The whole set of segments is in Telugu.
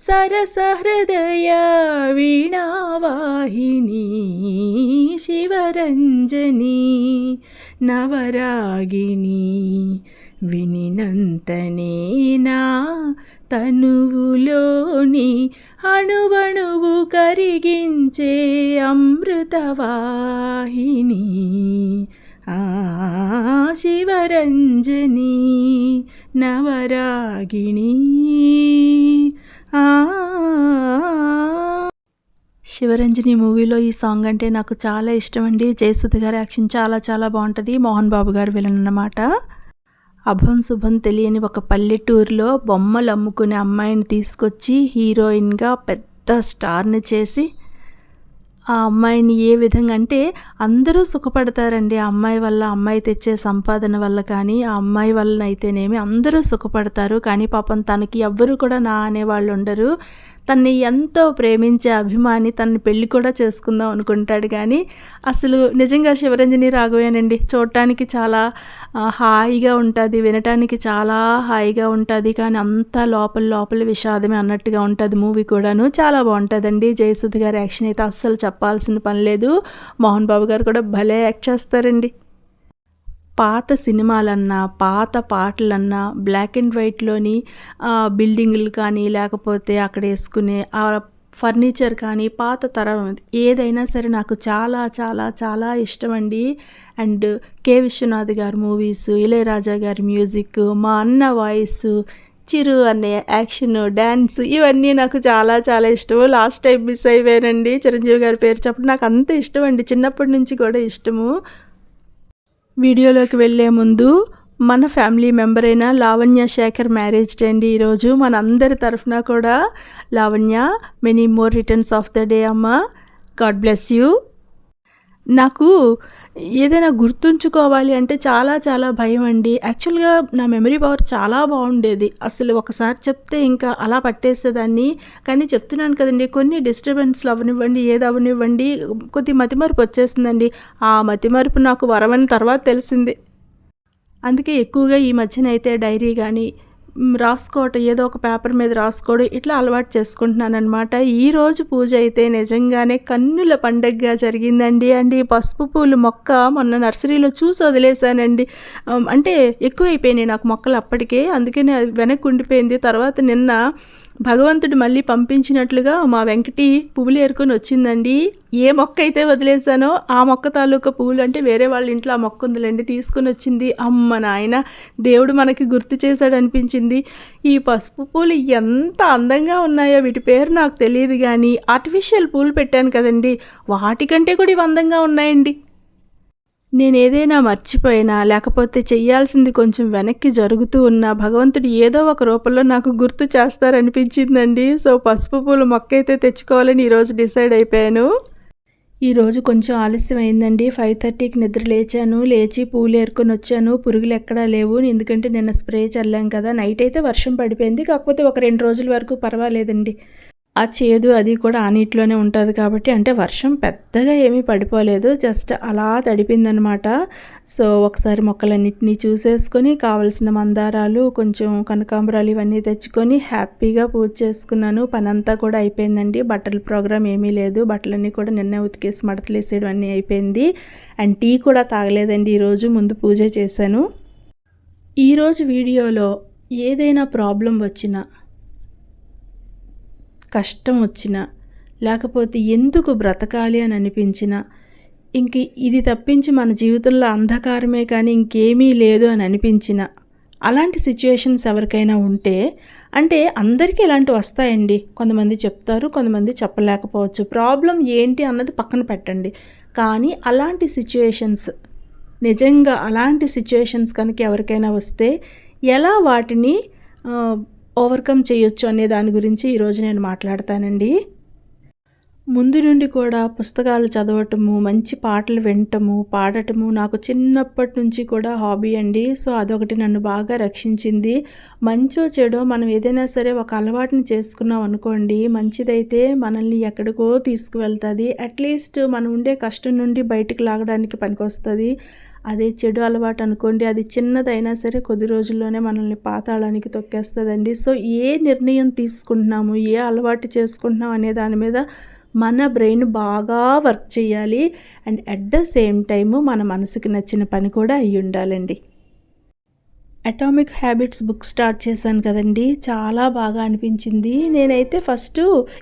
తరంగానివి సరసహృదయ వీణావాహిని శివరంజని నవరాగిణి వినినంతనే నా తనువులోని అణువణువు కరిగించే అమృతవాహిని ఆ శివరంజని నవరాగిణి ఆ శివరంజని మూవీలో ఈ సాంగ్ అంటే నాకు చాలా ఇష్టం అండి జయసుధ గారి యాక్షన్ చాలా చాలా బాగుంటుంది. మోహన్ బాబు గారు విలన్ అన్నమాట. అభం శుభం తెలియని ఒక పల్లెటూరులో బొమ్మలు అమ్ముకునే అమ్మాయిని తీసుకొచ్చి హీరోయిన్గా పెద్ద స్టార్ని చేసి ఆ అమ్మాయిని ఏ విధంగా అంటే అందరూ సుఖపడతారండి. ఆ అమ్మాయి వల్ల అమ్మాయి తెచ్చే సంపాదన వల్ల కానీ ఆ అమ్మాయి వల్ల అయితేనేమి అందరూ సుఖపడతారు. కానీ పాపం తనకి ఎవ్వరు కూడా నా అనేవాళ్ళు ఉండరు. తన్ని ఎంతో ప్రేమించే అభిమాని తన్ని పెళ్ళి కూడా చేసుకుందాం అనుకుంటాడు కానీ అసలు నిజంగా శివరంజని రాఘవేనండి చూడటానికి చాలా హాయిగా ఉంటుంది వినటానికి చాలా హాయిగా ఉంటుంది కానీ అంతా లోపల లోపల విషాదమే అన్నట్టుగా ఉంటుంది మూవీ కూడాను. చాలా బాగుంటుందండి. జయసుధ గారి యాక్షన్ అయితే అస్సలు చెప్పాల్సిన పని లేదు. మోహన్ బాబు గారు కూడా భలే యాక్ట్ చేస్తారండి. పాత సినిమాలన్నా పాత పాటలన్నా బ్లాక్ అండ్ వైట్లోని బిల్డింగులు కానీ లేకపోతే అక్కడ వేసుకునే ఆ ఫర్నిచర్ కానీ పాత తరం ఏదైనా సరే నాకు చాలా చాలా చాలా ఇష్టం అండి. అండ్ కె విశ్వనాథ్ గారి మూవీస్ ఇళయరాజా గారి మ్యూజిక్ మా అన్న వాయిస్ చిరు అనే యాక్షన్ డ్యాన్స్ ఇవన్నీ నాకు చాలా చాలా ఇష్టము. లాస్ట్ టైం మిస్ అయిపోయానండి చిరంజీవి గారి పేరు చెప్పడం. నాకు అంత ఇష్టం అండి. చిన్నప్పటి నుంచి కూడా ఇష్టము. వీడియోలోకి వెళ్ళే ముందు మన ఫ్యామిలీ మెంబర్ అయిన లావణ్య శేఖర్ మ్యారేజ్ డే అండి ఈరోజు. మన అందరి తరఫున కూడా Lavanya many more returns of the day అమ్మ. గాడ్ బ్లెస్ యూ నాకు ఏదైనా గుర్తుంచుకోవాలి అంటే చాలా చాలా భయం అండి. యాక్చువల్గా నా మెమరీ పవర్ చాలా బాగుండేది. అసలు ఒకసారి చెప్తే ఇంకా అలా పట్టేసేదాన్ని. కానీ చెప్తున్నాను కదండి కొన్ని డిస్టర్బెన్స్లు అవనివ్వండి ఏది అవనివ్వండి కొద్ది మతిమరుపు వచ్చేసిందండి. ఆ మతిమరుపు నాకు వరమని తర్వాత తెలిసింది. అందుకే ఎక్కువగా ఈ మధ్యన అయితే డైరీ కానీ రాసుకోవటం ఏదో ఒక పేపర్ మీద రాసుకోవడం ఇట్లా అలవాటు చేసుకుంటున్నాను అనమాట ఈరోజు పూజ అయితే నిజంగానే కన్నుల పండగగా జరిగిందండి. అండి పసుపు పూలు మొక్క మొన్న నర్సరీలో చూసి వదిలేశానండి. అంటే ఎక్కువైపోయినాయి నాకు మొక్కలు అప్పటికే. అందుకని అది వెనక్కి ఉండిపోయింది. తర్వాత నిన్న భగవంతుడు మళ్ళీ పంపించినట్లుగా మా వెంకటి పువ్వులు ఏరుకొని వచ్చిందండి. ఏ మొక్క అయితే వదిలేసానో ఆ మొక్క తాలూకా పువ్వులు అంటే వేరే వాళ్ళ ఇంట్లో ఆ మొక్క ఉందిలేండి తీసుకొని వచ్చింది. అమ్మ నాయన దేవుడు మనకి గుర్తు చేశాడు అనిపించింది. ఈ పసుపు పూలు ఎంత అందంగా ఉన్నాయో వీటి పేరు నాకు తెలియదు కానీ ఆర్టిఫిషియల్ పూలు పెట్టాను కదండి. వాటికంటే కూడా ఇవి అందంగా ఉన్నాయండి. నేను ఏదైనా మర్చిపోయినా లేకపోతే చెయ్యాల్సింది కొంచెం వెనక్కి జరుగుతూ ఉన్నా భగవంతుడు ఏదో ఒక రూపంలో నాకు గుర్తు చేస్తారనిపించిందండి. సో పసుపు పూల మొక్క అయితే తెచ్చుకోవాలని ఈరోజు డిసైడ్ అయిపోయాను. ఈరోజు కొంచెం ఆలస్యం అయిందండి ఫైవ్ థర్టీకి నిద్ర లేచాను లేచి పూలు ఏరుకొని వచ్చాను. పురుగులు ఎక్కడా లేవు. ఎందుకంటే నిన్న స్ప్రే చల్లాం కదా. నైట్ అయితే వర్షం పడిపోయింది. కాకపోతే ఒక రెండు రోజుల వరకు పర్వాలేదండి. ఆ చేదు అది కూడా ఆ నీటిలోనే ఉంటుంది కాబట్టి అంటే వర్షం పెద్దగా ఏమీ పడిపోలేదు జస్ట్ అలా తడిపిందనమాట. సో ఒకసారి మొక్కలన్నిటినీ చూసేసుకొని కావలసిన మందారాలు కొంచెం కనకాంబరాలు ఇవన్నీ తెచ్చుకొని హ్యాపీగా పూజ చేసుకున్నాను. పని అంతా కూడా అయిపోయిందండి. బట్టల ప్రోగ్రామ్ ఏమీ లేదు. బట్టలన్నీ కూడా నిన్నే ఉతికేసి మడతలేసేయడం అన్నీ అయిపోయింది. అండ్ టీ కూడా తాగలేదండి. ఈరోజు ముందు పూజ చేశాను. ఈరోజు వీడియోలో ఏదైనా ప్రాబ్లం వచ్చినా కష్టం వచ్చినా లేకపోతే ఎందుకు బ్రతకాలి అని అనిపించినా ఇంక ఇది తప్పించి మన జీవితంలో అంధకారమే కానీ ఇంకేమీ లేదు అని అనిపించిన అలాంటి సిచ్యుయేషన్స్ ఎవరికైనా ఉంటే అంటే అందరికీ ఇలాంటివి వస్తాయండి. కొంతమంది చెప్తారు కొంతమంది చెప్పలేకపోవచ్చు. ప్రాబ్లం ఏంటి అన్నది పక్కన పెట్టండి. కానీ అలాంటి సిచ్యుయేషన్స్ నిజంగా అలాంటి సిచ్యుయేషన్స్ కనుక ఎవరికైనా వస్తే ఎలా వాటిని ఓవర్కమ్ చేయొచ్చు అనే దాని గురించి ఈరోజు నేను మాట్లాడతానండి. ముందు నుండి కూడా పుస్తకాలు చదవటము మంచి పాటలు వినటము పాడటము నాకు చిన్నప్పటి నుంచి కూడా హాబీ అండి. సో అదొకటి నన్ను బాగా రక్షించింది. మంచో చెడో మనం ఏదైనా సరే ఒక అలవాటుని చేసుకున్నాం అనుకోండి మంచిదైతే మనల్ని ఎక్కడికో తీసుకువెళ్తుంది. అట్లీస్ట్ మనం ఉండే కష్టం నుండి బయటకు లాగడానికి పనికొస్తుంది. అదే చెడు అలవాటు అనుకోండి అది చిన్నదైనా సరే కొద్ది రోజుల్లోనే మనల్ని పాతాళానికి తొక్కేస్తుందండి. సో ఏ నిర్ణయం తీసుకుంటున్నాము ఏ అలవాటు చేసుకుంటున్నాం అనే దాని మీద మన బ్రెయిన్ బాగా వర్క్ చేయాలి. And at the same time మన మనసుకి నచ్చిన పని కూడా అయ్యి ఉండాలండి అటామిక్ హ్యాబిట్స్ బుక్ స్టార్ట్ చేశాను కదండి. చాలా బాగా అనిపించింది. నేనైతే ఫస్ట్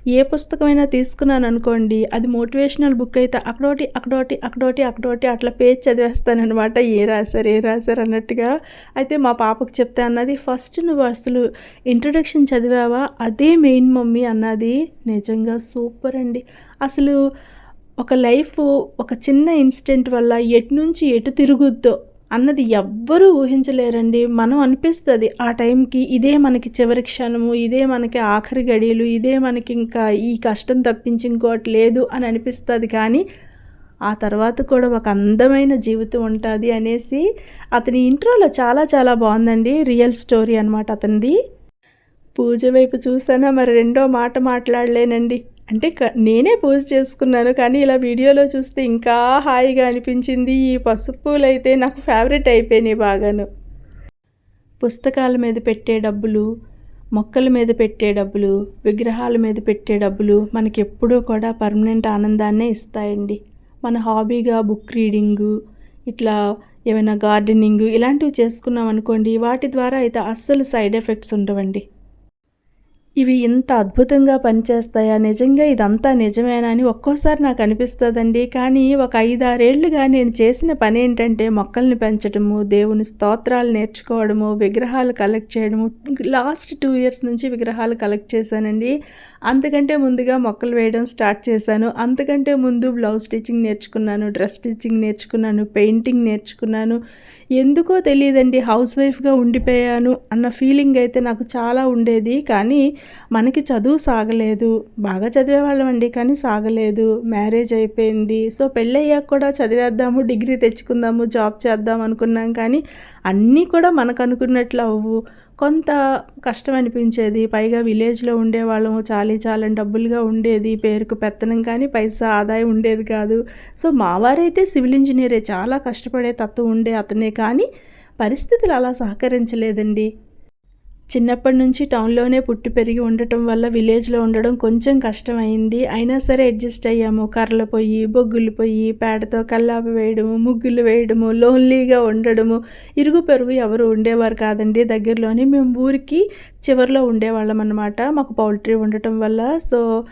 ఏ పుస్తకమైనా తీసుకున్నాను అనుకోండి. అది మోటివేషనల్ బుక్ అయితే అక్కడోటి అక్కడోటి అక్కడోటి అక్కడోటి అట్లా పేజ్ చదివేస్తానమాట ఏ రాశారు ఏ రాశారు అన్నట్టుగా. అయితే మా పాపకు చెప్తే అన్నది ఫస్ట్ నువ్వు అసలు ఇంట్రొడక్షన్ చదివావా? అదే మెయిన్ మమ్మీ అన్నది. నిజంగా సూపర్ అండి. అసలు ఒక లైఫ్ ఒక చిన్న ఇన్సిడెంట్ వల్ల ఎటు నుంచి ఎటు తిరుగుద్దో అన్నది ఎవ్వరూ ఊహించలేరండి. మనం అనిపిస్తుంది ఆ టైంకి ఇదే మనకి చివరి క్షణము ఇదే మనకి ఆఖరి గడియలు ఇదే మనకి ఇంకా ఈ కష్టం తప్పించి ఇంకోటి లేదు అని అనిపిస్తుంది. కానీ ఆ తర్వాత కూడా ఒక అందమైన జీవితం ఉంటుంది అనేసి అతని ఇంట్రోలో చాలా చాలా బాగుందండి. రియల్ స్టోరీ అనమాట అతనిది. పూజ వైపు చూసానా? మరి రెండో మాట మాట్లాడలేనండి. అంటే నేనే పూజ చేసుకున్నాను కానీ ఇలా వీడియోలో చూస్తే ఇంకా హాయిగా అనిపించింది. ఈ పసుపు అయితే నాకు ఫేవరెట్ అయిపోయినాయి బాగాను. పుస్తకాల మీద పెట్టే డబ్బులు మొక్కల మీద పెట్టే డబ్బులు విగ్రహాల మీద పెట్టే డబ్బులు మనకి ఎప్పుడూ కూడా పర్మనెంట్ ఆనందాన్నే ఇస్తాయండి. మన హాబీగా బుక్ రీడింగు ఇట్లా ఏమైనా గార్డెనింగ్ ఇలాంటివి చేసుకున్నాం అనుకోండి వాటి ద్వారా అయితే అస్సలు సైడ్ ఎఫెక్ట్స్ ఉండవండి. ఇవి ఇంత అద్భుతంగా పనిచేస్తాయా? నిజంగా ఇదంతా నిజమేనా అని ఒక్కోసారి నాకు అనిపిస్తుందండి. కానీ ఒక ఐదారేళ్ళుగా నేను చేసిన పని ఏంటంటే మొక్కల్ని పెంచడము దేవుని స్తోత్రాలు నేర్చుకోవడము విగ్రహాలు కలెక్ట్ చేయడము. లాస్ట్ టూ ఇయర్స్ నుంచి విగ్రహాలు కలెక్ట్ చేశానండి. అంతకంటే ముందుగా మొక్కలు వేయడం స్టార్ట్ చేశాను. అంతకంటే ముందు బ్లౌజ్ స్టిచ్చింగ్ నేర్చుకున్నాను డ్రెస్ స్టిచ్చింగ్ నేర్చుకున్నాను పెయింటింగ్ నేర్చుకున్నాను. ఎందుకో తెలియదండి హౌస్ వైఫ్గా ఉండిపోయాను అన్న ఫీలింగ్ అయితే నాకు చాలా ఉండేది. కానీ మనకి చదువు సాగలేదు. బాగా చదివేవాళ్ళమండి కానీ సాగలేదు. మ్యారేజ్ అయిపోయింది. సో పెళ్ళయ్యాక కూడా చదివేద్దాము డిగ్రీ తెచ్చుకుందాము జాబ్ చేద్దాం అనుకున్నాం. కానీ అన్నీ కూడా మనకు అనుకున్నట్లు అవ్వు. కొంత కష్టం అనిపించేది పైగా విలేజ్లో ఉండేవాళ్ళము. చాలీ చాలని డబ్బులుగా ఉండేది. పేరుకు పెత్తనం కానీ పైసా ఆదాయం ఉండేది కాదు. సో మావారైతే సివిల్ ఇంజనీరే. చాలా కష్టపడే తత్వం ఉండే అతనే. కానీ పరిస్థితులు అలా సహకరించలేదండి. చిన్నప్పటి నుంచి టౌన్లోనే పుట్టి పెరిగి ఉండటం వల్ల విలేజ్లో ఉండడం కొంచెం కష్టమైంది. అయినా సరే అడ్జస్ట్ అయ్యాము. కర్రలు పొయ్యి బొగ్గులు పొయ్యి పేడతో కల్లాపి వేయడము ముగ్గులు వేయడము లోన్లీగా ఉండడము. ఇరుగు పెరుగు ఎవరు ఉండేవారు కాదండి. దగ్గరలోని మేము ఊరికి చివరిలో ఉండేవాళ్ళం అనమాట మాకు పౌల్ట్రీ ఉండటం వల్ల. సో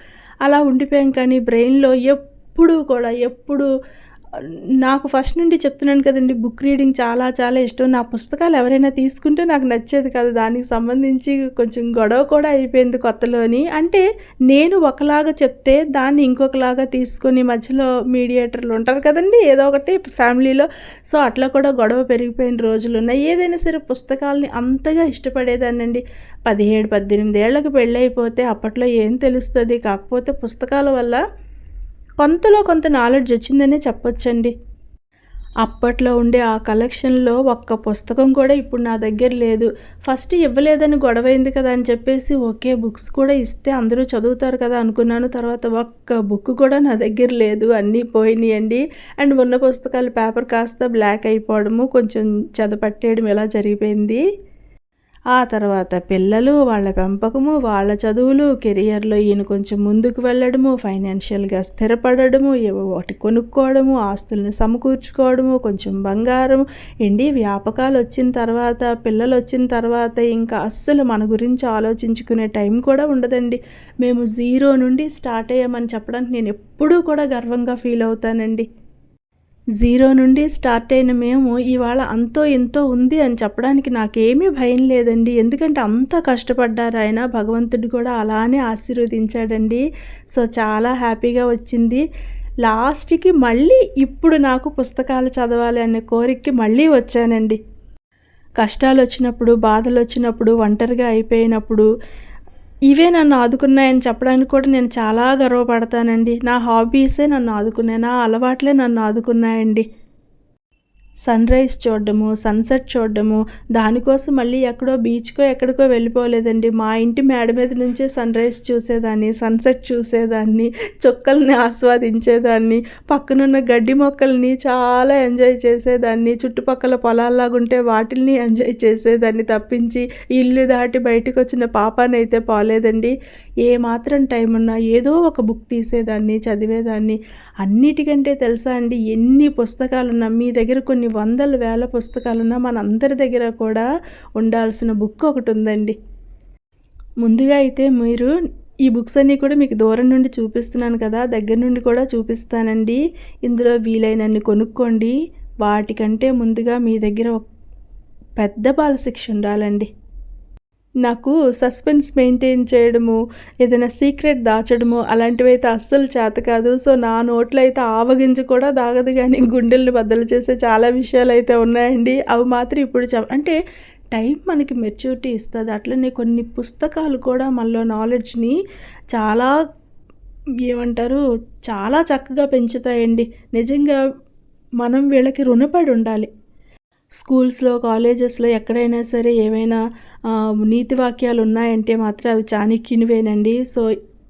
అలా ఉండిపోయాం. కానీ బ్రెయిన్లో ఎప్పుడు కూడా ఎప్పుడు నాకు ఫస్ట్ నుండి చెప్తున్నాను కదండి బుక్ రీడింగ్ చాలా చాలా ఇష్టం. నా పుస్తకాలు ఎవరైనా తీసుకుంటే నాకు నచ్చేది కాదు. దానికి సంబంధించి కొంచెం గొడవ కూడా అయిపోయింది కొత్తలోని. అంటే నేను ఒకలాగా చెప్తే దాన్ని ఇంకొకలాగా తీసుకొని మధ్యలో మీడియేటర్లు ఉంటారు కదండి ఏదో ఒకటి ఫ్యామిలీలో. సో అట్లా కూడా గొడవ పెరిగిపోయిన రోజులు ఉన్నాయి ఏదైనా సరే పుస్తకాలని అంతగా ఇష్టపడేదానండి పదిహేడు పద్దెనిమిది ఏళ్ళకి పెళ్ళైపోతే అప్పట్లో ఏం తెలుస్తుంది? కాకపోతే పుస్తకాల వల్ల కొంతలో కొంత నాలెడ్జ్ వచ్చిందనే చెప్పొచ్చండి. అప్పట్లో ఉండే ఆ కలెక్షన్లో ఒక్క పుస్తకం కూడా ఇప్పుడు నా దగ్గర లేదు. ఫస్ట్ ఇవ్వలేదని గొడవైంది కదా అని చెప్పేసి ఒకే బుక్స్ కూడా ఇస్తే అందరూ చదువుతారు కదా అనుకున్నాను. తర్వాత ఒక్క బుక్ కూడా నా దగ్గర లేదు. అన్నీ పోయినాయండి. అండ్ ఉన్న పుస్తకాలు పేపర్ కాస్త బ్లాక్ అయిపోవడము కొంచెం చెదపట్టేయడం ఇలా జరిగిపోయింది. ఆ తర్వాత పిల్లలు వాళ్ళ పెంపకము వాళ్ళ చదువులు కెరియర్లో ఈయన కొంచెం ముందుకు వెళ్ళడము ఫైనాన్షియల్గా స్థిరపడము ఒకటి కొనుక్కోవడము ఆస్తులను సమకూర్చుకోవడము కొంచెం బంగారం ఎండి వ్యాపకాలు వచ్చిన తర్వాత పిల్లలు వచ్చిన తర్వాత ఇంకా అస్సలు మన గురించి ఆలోచించుకునే టైం కూడా ఉండదండి. మేము జీరో నుండి స్టార్ట్ అయ్యామని చెప్పడానికి నేను ఎప్పుడూ కూడా గర్వంగా ఫీల్ అవుతానండి. జీరో నుండి స్టార్ట్ అయిన మేము ఇవాళ అంతో ఎంతో ఉంది అని చెప్పడానికి నాకేమీ భయం లేదండి. ఎందుకంటే అంత కష్టపడ్డారు ఆయన. భగవంతుడు కూడా అలానే ఆశీర్వదించాడండి. సో చాలా హ్యాపీగా వచ్చింది. లాస్ట్కి మళ్ళీ ఇప్పుడు నాకు పుస్తకాలు చదవాలి అనే కోరికకి మళ్ళీ వచ్చానండి. కష్టాలు వచ్చినప్పుడు బాధలు వచ్చినప్పుడు ఒంటరిగా అయిపోయినప్పుడు ఇవే నన్ను ఆదుకున్నాయని చెప్పడానికి కూడా నేను చాలా గర్వపడతానండి. నా హాబీసే నన్ను ఆదుకున్నాయి. నా అలవాట్లే నన్ను ఆదుకున్నాయండి. సన్ రైజ్ చూడడము సన్సెట్ చూడడము దానికోసం మళ్ళీ ఎక్కడో బీచ్కో ఎక్కడికో వెళ్ళిపోలేదండి. మా ఇంటి మేడ మీద నుంచే సన్ రైజ్ చూసేదాన్ని సన్సెట్ చూసేదాన్ని చుక్కల్ని ఆస్వాదించేదాన్ని పక్కనున్న గడ్డి మొక్కల్ని చాలా ఎంజాయ్ చేసేదాన్ని చుట్టుపక్కల పొలాల్లాగుంటే వాటిల్ని ఎంజాయ్ చేసేదాన్ని తప్పించి ఇల్లు దాటి బయటకు వచ్చిన పాపానైతే పోలేదండి. ఏ మాత్రం టైం ఉన్నా ఏదో ఒక బుక్ తీసేదాన్ని చదివేదాన్ని. అన్నిటికంటే తెలుసా అండి ఎన్ని పుస్తకాలున్నా మీ దగ్గర కొన్ని వందల వేల పుస్తకాలున్న మనందరి దగ్గర కూడా ఉండాల్సిన బుక్ ఒకటి ఉందండి. ముందుగా అయితే మీరు ఈ బుక్స్ అన్నీ కూడా మీకు దూరం నుండి చూపిస్తున్నాను కదా దగ్గర నుండి కూడా చూపిస్తానండి. ఇందులో వీలైనన్ని కొనుక్కోండి. వాటికంటే ముందుగా మీ దగ్గర ఒక పెద్ద బాలశిక్ష ఉండాలండి. నాకు సస్పెన్స్ మెయింటైన్ చేయడము ఏదైనా సీక్రెట్ దాచడము అలాంటివి అయితే అస్సలు చేత కాదు. సో నా నోట్లో అయితే ఆవగింజ కూడా దాగదు కానీ గుండెల్ని బద్దలు చేసే చాలా విషయాలు అయితే ఉన్నాయండి. అవి మాత్రం ఇప్పుడు చెప్ అంటే టైం మనకి మెచ్యూరిటీ ఇస్తుంది. అట్లనే కొన్ని పుస్తకాలు కూడా మనలో నాలెడ్జ్ని చాలా ఏమంటారు చాలా చక్కగా పెంచుతాయండి. నిజంగా మనం వీళ్ళకి రుణపడి ఉండాలి. స్కూల్స్లో కాలేజెస్లో ఎక్కడైనా సరే ఏవైనా నీతి వాక్యాలు ఉన్నాయంటే మాత్రం అవి చాణక్యునివేనండి. So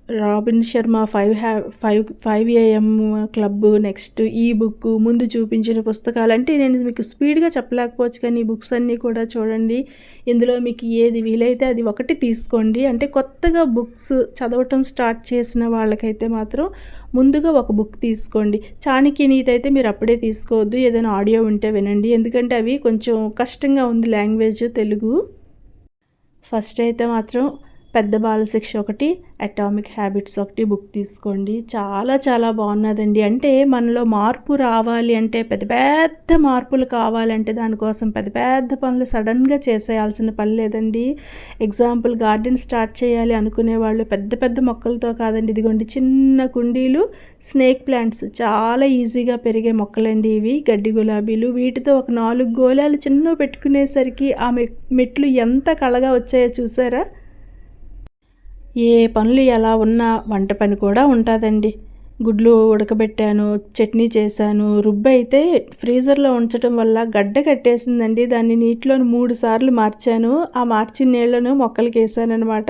Robin Sharma five ah five five AM club next ఈ బుక్ ముందు చూపించిన పుస్తకాలు అంటే నేను మీకు స్పీడ్గా చెప్పలేకపోవచ్చు కానీ ఈ బుక్స్ అన్నీ కూడా చూడండి. ఇందులో మీకు ఏది వీలైతే అది ఒకటి తీసుకోండి. అంటే కొత్తగా బుక్స్ చదవటం స్టార్ట్ చేసిన వాళ్ళకైతే మాత్రం ముందుగా ఒక బుక్ తీసుకోండి. చాణక్య నీతి అయితే మీరు అప్పుడే తీసుకోవద్దు. ఏదైనా ఆడియో ఉంటే వినండి. ఎందుకంటే అవి కొంచెం కష్టంగా ఉంది లాంగ్వేజ్ తెలుగు. ఫస్ట్ అయితే మాత్రం పెద్ద బాలశిక్ష ఒకటి అటామిక్ హ్యాబిట్స్ ఒకటి బుక్ తీసుకోండి. చాలా చాలా బాగున్నదండి. అంటే మనలో మార్పు రావాలి అంటే పెద్ద పెద్ద మార్పులు కావాలంటే దానికోసం పెద్ద పెద్ద పనులు సడన్గా చేసేయాల్సిన పని లేదండి. ఎగ్జాంపుల్ గార్డెన్ స్టార్ట్ చేయాలి అనుకునే వాళ్ళు పెద్ద పెద్ద మొక్కలతో కాదండి. ఇదిగోండి చిన్న కుండీలు స్నేక్ ప్లాంట్స్ చాలా ఈజీగా పెరిగే మొక్కలండి ఇవి. గడ్డి గులాబీలు వీటితో ఒక నాలుగు గోళాలు చిన్న పెట్టుకునేసరికి ఆ మెట్లు ఎంత కళగా వచ్చాయో చూసారా? ఏ పనులు ఎలా ఉన్నా వంట పని కూడా ఉంటుందండి. గుడ్లు ఉడకబెట్టాను చట్నీ చేశాను రుబ్బు అయితే ఫ్రీజర్లో ఉంచడం వల్ల గడ్డ కట్టేసిందండి. దాన్ని నీటిలో మూడు సార్లు మార్చాను. ఆ మార్చిన నీళ్ళను మొక్కలకి వేసానమాట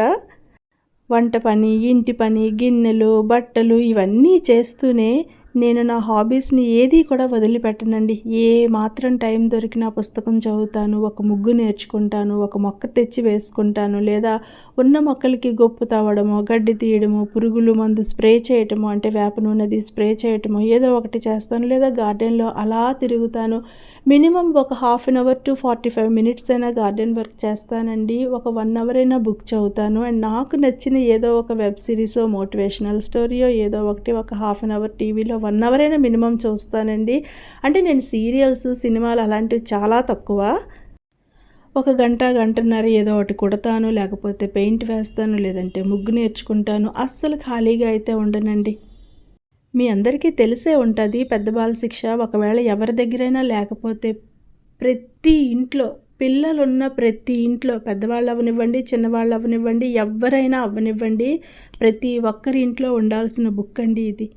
వంట పని ఇంటి పని గిన్నెలు బట్టలు ఇవన్నీ చేస్తూనే నేను నా హాబీస్ని ఏది కూడా వదిలిపెట్టనండి. ఏ మాత్రం టైం దొరికినా పుస్తకం చదువుతాను ఒక ముగ్గు నేర్చుకుంటాను ఒక మొక్క తెచ్చి వేసుకుంటాను లేదా ఉన్న మొక్కలకి గొప్పు తవ్వడము గడ్డి తీయడము పురుగులు మందు స్ప్రే చేయటము అంటే వేప నూనెది స్ప్రే చేయటము ఏదో ఒకటి చేస్తాను లేదా గార్డెన్లో అలా తిరుగుతాను. మినిమం ఒక half an hour to forty five minutes అయినా గార్డెన్ వర్క్ చేస్తానండి. ఒక వన్ అవర్ అయినా బుక్ చదువుతాను. అండ్ నాకు నచ్చిన ఏదో ఒక వెబ్ సిరీస్ మోటివేషనల్ స్టోరీయో ఏదో ఒకటి ఒక హాఫ్ అన్ అవర్ టీవీలో వన్ అవర్ అయినా మినిమం చూస్తానండి. అంటే నేను సీరియల్స్ సినిమాలు అలాంటివి చాలా తక్కువ. ఒక గంట గంటన్నర ఏదో ఒకటి కుడతాను. లేకపోతే పెయింట్ వేస్తాను. లేదంటే ముగ్గు నేర్చుకుంటాను. అస్సలు ఖాళీగా అయితే ఉండనండి. మీ అందరికీ తెలిసే ఉంటుంది పెద్ద బాల శిక్ష ఒకవేళ ఎవరి దగ్గరైనా లేకపోతే ప్రతి ఇంట్లో పిల్లలున్న ప్రతి ఇంట్లో పెద్దవాళ్ళు అవనివ్వండి చిన్నవాళ్ళు అవనివ్వండి ఎవరైనా అవ్వనివ్వండి. ప్రతి ఒక్కరి ఇంట్లో ఉండాల్సిన బుక్ అండి ఇది.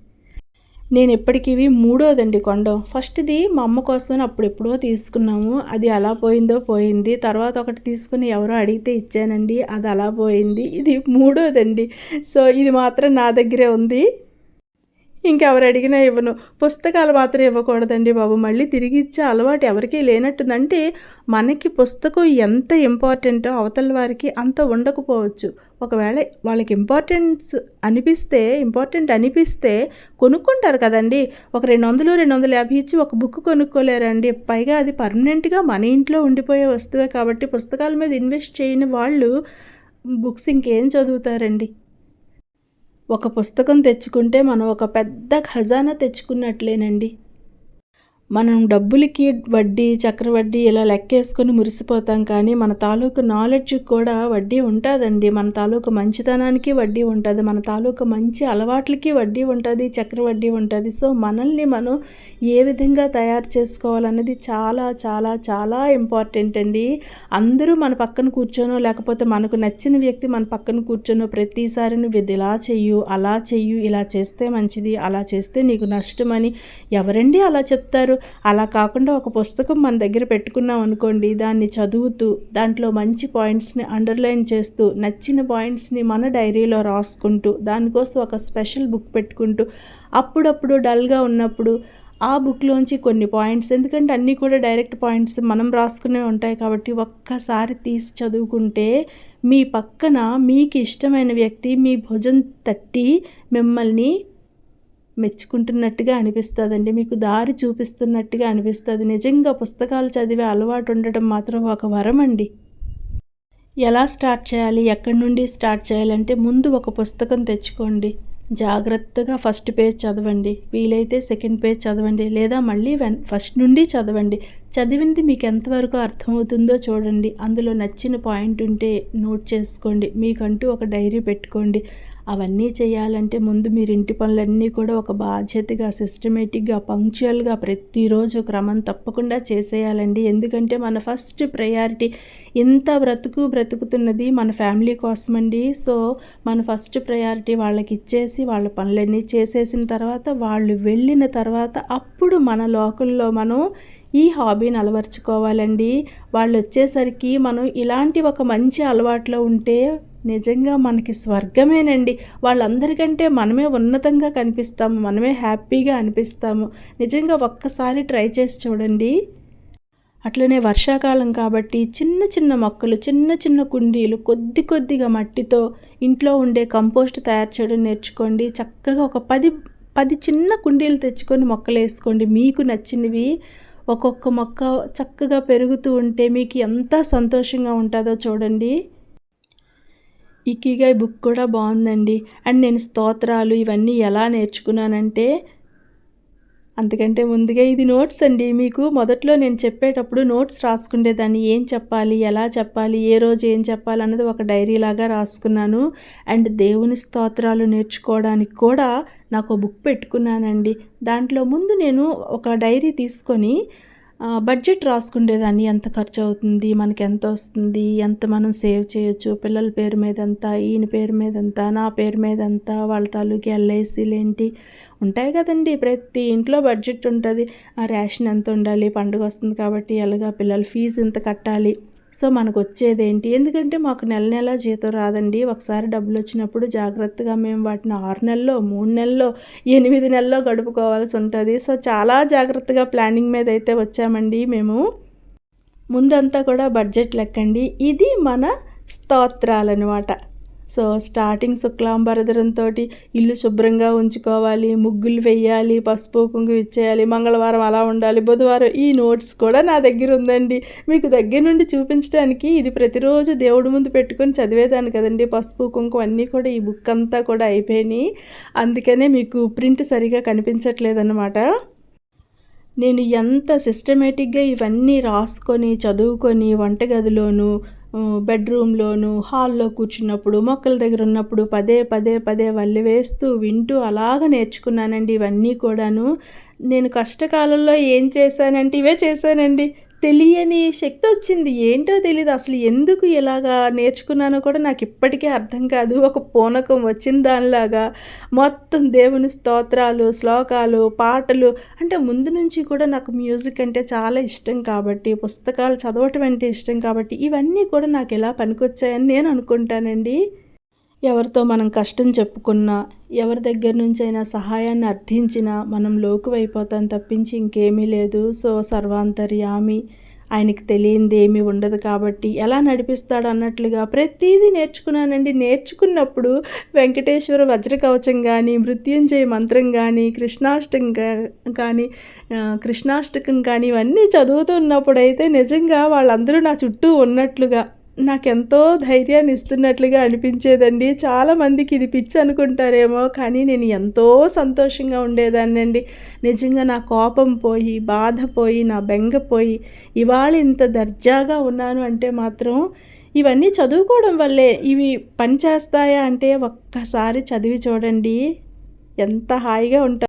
నేను ఎప్పటికీ మూడోదండి కొండం ఫస్ట్ది మా అమ్మ కోసమని అప్పుడు ఎప్పుడో తీసుకున్నాము. అది అలా పోయిందో పోయింది. తర్వాత ఒకటి తీసుకుని ఎవరో అడిగితే ఇచ్చానండి. అది అలా పోయింది. ఇది మూడోదండి. సో ఇది మాత్రం నా దగ్గరే ఉంది. ఇంకెవరు అడిగినా ఇవ్వను. పుస్తకాలు మాత్రం ఇవ్వకూడదండి బాబు. మళ్ళీ తిరిగి ఇచ్చే అలవాటు ఎవరికీ లేనట్టుందంటే మనకి పుస్తకం ఎంత ఇంపార్టెంటో అవతల వారికి అంత ఉండకపోవచ్చు. ఒకవేళ వాళ్ళకి ఇంపార్టెన్స్ అనిపిస్తే ఇంపార్టెంట్ అనిపిస్తే కొనుక్కుంటారు కదండి. ఒక రెండు వందలు రెండు వందల యాభై ఇచ్చి ఒక బుక్ కొనుక్కోలేరండి. పైగా అది పర్మనెంట్గా మన ఇంట్లో ఉండిపోయే వస్తువే కాబట్టి పుస్తకాల మీద ఇన్వెస్ట్ చేయని వాళ్ళు బుక్స్ ఇంకేం చదువుతారండి? ఒక పుస్తకం తెచ్చుకుంటే మనం ఒక పెద్ద ఖజానా తెచ్చుకున్నట్లేనండి. మనం డబ్బులకి వడ్డీ చక్రవడ్డీ ఇలా లెక్కేసుకొని మురిసిపోతాం కానీ మన తాలూకు నాలెడ్జ్కి కూడా వడ్డీ ఉంటుందండి. మన తాలూకు మంచితనానికి వడ్డీ ఉంటుంది మన తాలూకు మంచి అలవాట్లకి వడ్డీ ఉంటుంది చక్రవడ్డీ ఉంటుంది. సో మనల్ని మనం ఏ విధంగా తయారు చేసుకోవాలన్నది చాలా చాలా చాలా ఇంపార్టెంట్ అండి. అందరూ మన పక్కన కూర్చోనో లేకపోతే మనకు నచ్చిన వ్యక్తి మన పక్కన కూర్చోనో ప్రతిసారి నువ్వు ఇది ఇలా చెయ్యు అలా చెయ్యు ఇలా చేస్తే మంచిది అలా చేస్తే నీకు నష్టమని ఎవరండి అలా చెప్తారు? అలా కాకుండా ఒక పుస్తకం మన దగ్గర పెట్టుకున్నాం అనుకోండి దాన్ని చదువుతూ దాంట్లో మంచి పాయింట్స్ని అండర్లైన్ చేస్తూ నచ్చిన పాయింట్స్ని మన డైరీలో రాసుకుంటూ దానికోసం ఒక స్పెషల్ బుక్ పెట్టుకుంటూ అప్పుడప్పుడు డల్గా ఉన్నప్పుడు ఆ బుక్లోంచి కొన్ని పాయింట్స్ ఎందుకంటే అన్నీ కూడా డైరెక్ట్ పాయింట్స్ మనం రాసుకునే ఉంటాయి కాబట్టి ఒక్కసారి తీసి చదువుకుంటే మీ పక్కన మీకు ఇష్టమైన వ్యక్తి మీ భుజం తట్టి మిమ్మల్ని మెచ్చుకుంటున్నట్టుగా అనిపిస్తుందండి. మీకు దారి చూపిస్తున్నట్టుగా అనిపిస్తుంది. నిజంగా పుస్తకాలు చదివే అలవాటు ఉండటం మాత్రం ఒక వరం అండి ఎలా స్టార్ట్ చేయాలి? ఎక్కడి నుండి స్టార్ట్ చేయాలంటే ముందు ఒక పుస్తకం తెచ్చుకోండి. జాగ్రత్తగా ఫస్ట్ పేజ్ చదవండి. వీలైతే సెకండ్ పేజ్ చదవండి. లేదా మళ్ళీ వెన్ ఫస్ట్ నుండి చదవండి. చదివింది మీకు ఎంతవరకు అర్థమవుతుందో చూడండి. అందులో నచ్చిన పాయింట్ ఉంటే నోట్ చేసుకోండి. మీకంటూ ఒక డైరీ పెట్టుకోండి. అవన్నీ చేయాలంటే ముందు మీరు ఇంటి పనులన్నీ కూడా ఒక బాధ్యతగా సిస్టమేటిక్గా పంక్చువల్గా ప్రతిరోజు క్రమం తప్పకుండా చేసేయాలండి. ఎందుకంటే మన ఫస్ట్ ప్రయారిటీ ఇంత బ్రతుకు బ్రతుకుతున్నది మన ఫ్యామిలీ కోసమండి. సో మన ఫస్ట్ ప్రయారిటీ వాళ్ళకి ఇచ్చేసి వాళ్ళ పనులన్నీ చేసేసిన తర్వాత వాళ్ళు వెళ్ళిన తర్వాత అప్పుడు మన లోకల్లో మనం ఈ హాబీని అలవర్చుకోవాలండి. వాళ్ళు వచ్చేసరికి మనం ఇలాంటి ఒక మంచి అలవాట్లో ఉంటే నిజంగా మనకి స్వర్గమేనండి. వాళ్ళందరికంటే మనమే ఉన్నతంగా కనిపిస్తాము మనమే హ్యాపీగా అనిపిస్తాము. నిజంగా ఒక్కసారి ట్రై చేసి చూడండి. అట్లనే వర్షాకాలం కాబట్టి చిన్న చిన్న మొక్కలు చిన్న చిన్న కుండీలు కొద్ది కొద్దిగా మట్టితో ఇంట్లో ఉండే కంపోస్ట్ తయారు చేయడం నేర్చుకోండి. చక్కగా ఒక పది పది చిన్న కుండీలు తెచ్చుకొని మొక్కలు వేసుకోండి. మీకు నచ్చినవి ఒక్కొక్క మొక్క చక్కగా పెరుగుతూ ఉంటే మీకు ఎంత సంతోషంగా ఉంటుందో చూడండి. ఇకిగాయ్ బుక్ కూడా బాగుందండి. అండ్ నేను స్తోత్రాలు ఇవన్నీ ఎలా నేర్చుకున్నానంటే అంతకంటే ముందుగా ఇది నోట్స్ అండి. మీకు మొదట్లో నేను చెప్పేటప్పుడు నోట్స్ రాసుకునేదాన్ని ఏం చెప్పాలి ఎలా చెప్పాలి ఏ రోజు ఏం చెప్పాలి అన్నది ఒక డైరీ లాగా రాసుకున్నాను. అండ్ దేవుని స్తోత్రాలు నేర్చుకోవడానికి కూడా నాకు బుక్ పెట్టుకున్నానండి. దాంట్లో ముందు నేను ఒక డైరీ తీసుకొని బడ్జెట్ రాసుకునేదాన్ని ఎంత ఖర్చు అవుతుంది మనకి ఎంత వస్తుంది ఎంత మనం సేవ్ చేయొచ్చు పిల్లల పేరు మీద ఎంత ఈయన పేరు మీద ఎంత నా పేరు మీద ఎంత వాళ్ళ తాలూకి ఎల్ఐసీలు ఏంటి? ఉంటాయి కదండి. ప్రతి ఇంట్లో బడ్జెట్ ఉంటుంది. ఆ రేషన్ ఎంత ఉండాలి పండుగ వస్తుంది కాబట్టి ఎలాగా పిల్లల ఫీజు ఎంత కట్టాలి? సో మనకు వచ్చేది ఏంటి ఎందుకంటే మాకు నెల నెల జీతం రాదండి. ఒకసారి డబ్బులు వచ్చినప్పుడు జాగ్రత్తగా మేము వాటిని ఆరు నెలల్లో మూడు నెలల్లో ఎనిమిది నెలల్లో గడుపుకోవాల్సి ఉంటుంది. సో చాలా జాగ్రత్తగా ప్లానింగ్ మీద అయితే వచ్చామండి మేము. ముందంతా కూడా బడ్జెట్ లెక్కండి. ఇది మన స్తోత్రాలన్నమాట సో స్టార్టింగ్ శుక్లాంబరధరంతో ఇల్లు శుభ్రంగా ఉంచుకోవాలి ముగ్గులు వేయాలి పసుపు కుంకుమ ఇచ్చేయాలి మంగళవారం అలా ఉండాలి బుధవారం ఈ నోట్స్ కూడా నా దగ్గర ఉందండి. మీకు దగ్గర నుండి చూపించడానికి ఇది ప్రతిరోజు దేవుడి ముందు పెట్టుకొని చదివేదాన్ని కదండి. పసుపు కుంకుమ అన్నీ కూడా ఈ బుక్ అంతా కూడా అయిపోయినాయి. అందుకనే మీకు ప్రింట్ సరిగా కనిపించట్లేదన్నమాట. నేను ఎంత సిస్టమేటిక్గా ఇవన్నీ రాసుకొని చదువుకొని వంటగదిలోను బెడ్రూమ్లోను హాల్లో కూర్చున్నప్పుడు మొక్కల దగ్గర ఉన్నప్పుడు పదే పదే పదే వల్లి వేస్తూ వింటూ అలాగ నేర్చుకున్నానండి ఇవన్నీ కూడాను. నేను కష్టకాలంలో ఏం చేశానంటే ఇవే చేశానండి. తెలియని శక్తి వచ్చింది. ఏంటో తెలియదు అసలు ఎందుకు ఇలాగా నేర్చుకున్నానో కూడా నాకు ఇప్పటికీ అర్థం కాదు. ఒక పూనకం వచ్చిన దానిలాగా మొత్తం దేవుని స్తోత్రాలు శ్లోకాలు పాటలు. అంటే ముందు నుంచి కూడా నాకు మ్యూజిక్ అంటే చాలా ఇష్టం కాబట్టి పుస్తకాలు చదవటం అంటే ఇష్టం కాబట్టి ఇవన్నీ కూడా నాకు ఎలా పనికొచ్చాయని నేను అనుకుంటానండి. ఎవరితో మనం కష్టం చెప్పుకున్నా ఎవరి దగ్గర నుంచైనా సహాయాన్ని అర్థించినా మనం లోకువైపోతాం తప్పించి ఇంకేమీ లేదు. సో సర్వాంతర్యామి. ఆయనకి తెలియంది ఏమీ ఉండదు కాబట్టి ఎలా నడిపిస్తాడు అన్నట్లుగా ప్రతిదీ నేర్చుకున్నానండి. నేర్చుకున్నప్పుడు వెంకటేశ్వర వజ్రకవచం కానీ మృత్యుంజయ మంత్రం కానీ కృష్ణాష్టం కానీ కృష్ణాష్టకం కానీ ఇవన్నీ చదువుతున్నప్పుడైతే నిజంగా వాళ్ళందరూ నా చుట్టూ ఉన్నట్లుగా నాకెంతో ధైర్యాన్ని ఇస్తున్నట్లుగా అనిపించేదండి చాలామందికి ఇది పిచ్చి అనుకుంటారేమో కానీ నేను ఎంతో సంతోషంగా ఉండేదాన్నండి. నిజంగా నా కోపం పోయి బాధ పోయి నా బెంగ పోయి ఇవాళ ఇంత దర్జాగా ఉన్నాను అంటే మాత్రం ఇవన్నీ చదువుకోవడం వల్లే ఇవి పని చేస్తాయా అంటే ఒక్కసారి చదివి చూడండి. ఎంత హాయిగా ఉంటా